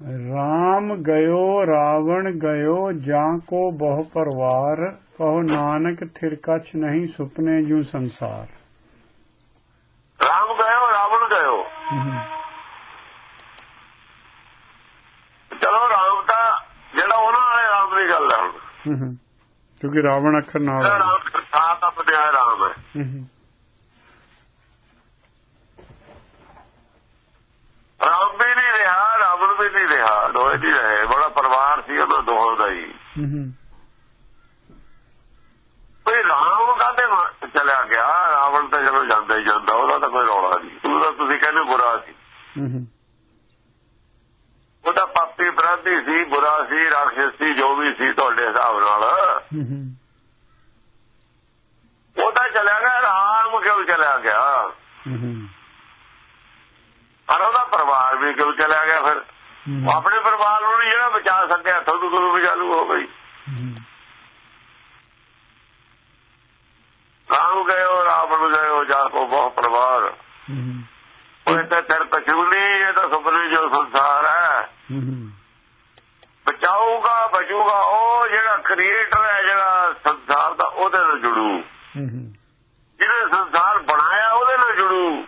RAM ਗਇਓ ਰਾਵਣ ਗਇਓ ਜਾਂ ਕੋ ਬਹੁ ਪਰਵਾਰ ਕਹੋ ਨਾਨਕ ਥਿਰ ਕਛ ਨਹੀਂ ਸੁਪਨੇ ਜੂ ਸੰਸਾਰ। ਰਾਮ ਗਇਓ ਰਾਵਣ ਗਇਓ। ਚਲੋ ਰਾਮ ਤਾਂ ਜਿਹੜਾ ਉਹਨਾਂ ਵਾਲੇ ਰਾਮ ਦੀ ਗੱਲ ਹੈ ਕਿਉਂਕਿ ਰਾਵਣ ਅੱਖਰ ਨਾਲ। ਰਾਮ ਦਾ ਬਣਿਆ ਰਾਮ ਹੈ ਹਮ, ਰਾਮ ਵੀ ਨਹੀਂ ਰਿਹਾ ਰਾਵਣ ਵੀ ਨਹੀਂ ਰਿਹਾ ਬੜਾ ਪਰਿਵਾਰ ਸੀ ਉਹਨਾਂ ਦੋਹਾਂ ਦਾ ਹੀ। ਕੋਈ ਰਾਮ ਕਾਹਦੇ ਚਲਿਆ ਗਿਆ? ਰਾਵਣ ਤਾਂ ਚਲੋ ਜਾਂਦਾ ਹੀ ਜਾਂਦਾ ਉਹਦਾ ਤਾਂ ਕੋਈ ਰੌਲਾ ਨਹੀਂ। ਉਹਦਾ ਤੁਸੀਂ ਕਹਿੰਦੇ ਬੁਰਾ ਸੀ। ਉਹਦਾ ਪਾਪੀ ਅਪਰਾਧੀ ਸੀ ਬੁਰਾ ਸੀ ਰਾਖਸ਼ ਸੀ ਜੋ ਵੀ ਸੀ ਤੁਹਾਡੇ ਹਿਸਾਬ ਨਾਲ। ਉਹ ਤਾਂ ਚਲਿਆ ਗਿਆ ਰਾਮ ਕਿਉਂ ਚਲਿਆ ਗਿਆ? ਪਰ ਉਹਦਾ ਪਰਿਵਾਰ ਵੀ ਕਿਉਂ ਚਲਿਆ ਗਿਆ ਫਿਰ? ਉਹ ਆਪਣੇ ਪਰਿਵਾਰ ਨੂੰ ਜਿਹੜਾ ਬਚਾ ਸਕਿਆ ਤੁਹਾਨੂੰ ਗੁਰੂ ਬਚਾਲੂ ਹੋ ਗਈ ਹਮ, ਰਾਮ ਗਇਓ ਰਾਵਣ ਗਇਓ ਜਾ ਕੋ ਬਹੁ ਪਰਿਵਾਰ। ਉਹ ਤਾਂ ਤੇਰ ਕਛੂਨੀ ਇਹ ਤਾਂ ਸੁਪਨੇ ਜੋ ਸੰਸਾਰ ਹੈ। ਬਚਾਊਗਾ ਬਚੂਗਾ ਉਹ ਜਿਹੜਾ ਕ੍ਰੀਏਟਰ ਹੈ ਜਿਹੜਾ ਸੰਸਾਰ ਦਾ ਉਹਦੇ ਨਾਲ ਜੁੜੂ। ਜਿਹਨੇ ਸੰਸਾਰ ਬਣਾਇਆ ਉਹਦੇ ਨਾਲ ਜੁੜੂ।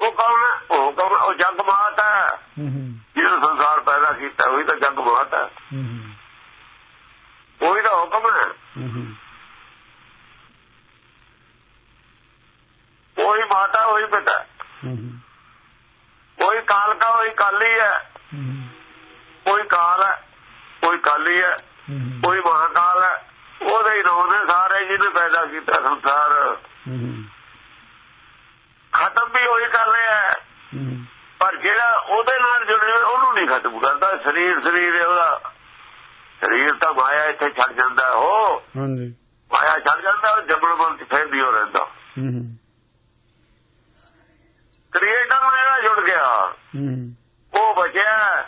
ਉਹ ਕੌਣ ਹੈ? ਉਹ ਕੌਣ? ਹੈ? ਉਹ ਜਗ ਮਾਤ ਹੈ ਹਮ, ਜਿਹਨੇ ਸੰਸਾਰ ਪੈਦਾ ਕੀਤਾ ਮਾਤ ਹੈ ਉਹੀ ਤਾਂ ਹੁਕਮ ਹੈ। ਉਹੀ ਮਾਤਾ ਉਹੀ ਪਿਤਾ। ਕੋਈ ਕਾਲ ਕਾ ਉਹੀ ਕਾਲੀ ਹੈ। ਕੋਈ ਕਾਲ ਹੈ ਕੋਈ ਕਾਲੀ ਹੈ। ਕੋਈ ਮਹਾਕਾਲ ਹੈ। ਉਹਦੇ ਹੀ ਨਾਮ ਨੇ ਸਾਰੇ ਜਿਹਨੇ ਪੈਦਾ ਕੀਤਾ ਸੰਸਾਰ। ਖਤਮ ਵੀ ਉਹੀ ਕਰ ਰਿਹਾ ਪਰ ਜਿਹੜਾ ਉਹਦੇ ਨਾਲ ਨਹੀਂ ਖਤਮ ਕਰਦਾ ਸਰੀਰ ਸਰੀਰ ਹੈ ਉਹਦਾ। ਸਰੀਰ ਤਾਂ ਮਾਇਆ ਇੱਥੇ ਛੱਡ ਜਾਂਦਾ ਉਹ ਹਾਂਜੀ। ਮਾਇਆ ਛੱਡ ਜਾਂਦਾ ਜਬਲ ਬਲ ਚ ਫੇਰ ਵੀ ਹੋ ਰਹਿੰਦਾ ਕ੍ਰੀਏਟਰ ਨਾਲ ਜਿਹੜਾ ਜੁੜ ਗਿਆ। ਉਹ ਬਚਿਆ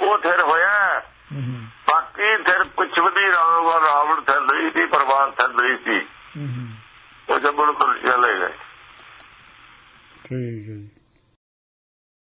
ਉਹ ਥਿਰ ਹੋਇਆ। ਬਾਕੀ ਫਿਰ ਕੁਛ ਵੀ ਨਹੀਂ ਰਾਮ ਰਾਵਣ ਥਿਰ ਨਹੀਂ ਸੀ ਪਰਿਵਾਰ ਥਿਰ ਨਹੀਂ ਸੀ। ਉਹ ਜਬਲ ਬਲ ਚਲੇ ਗਏ। ਠੀਕ ਹੈ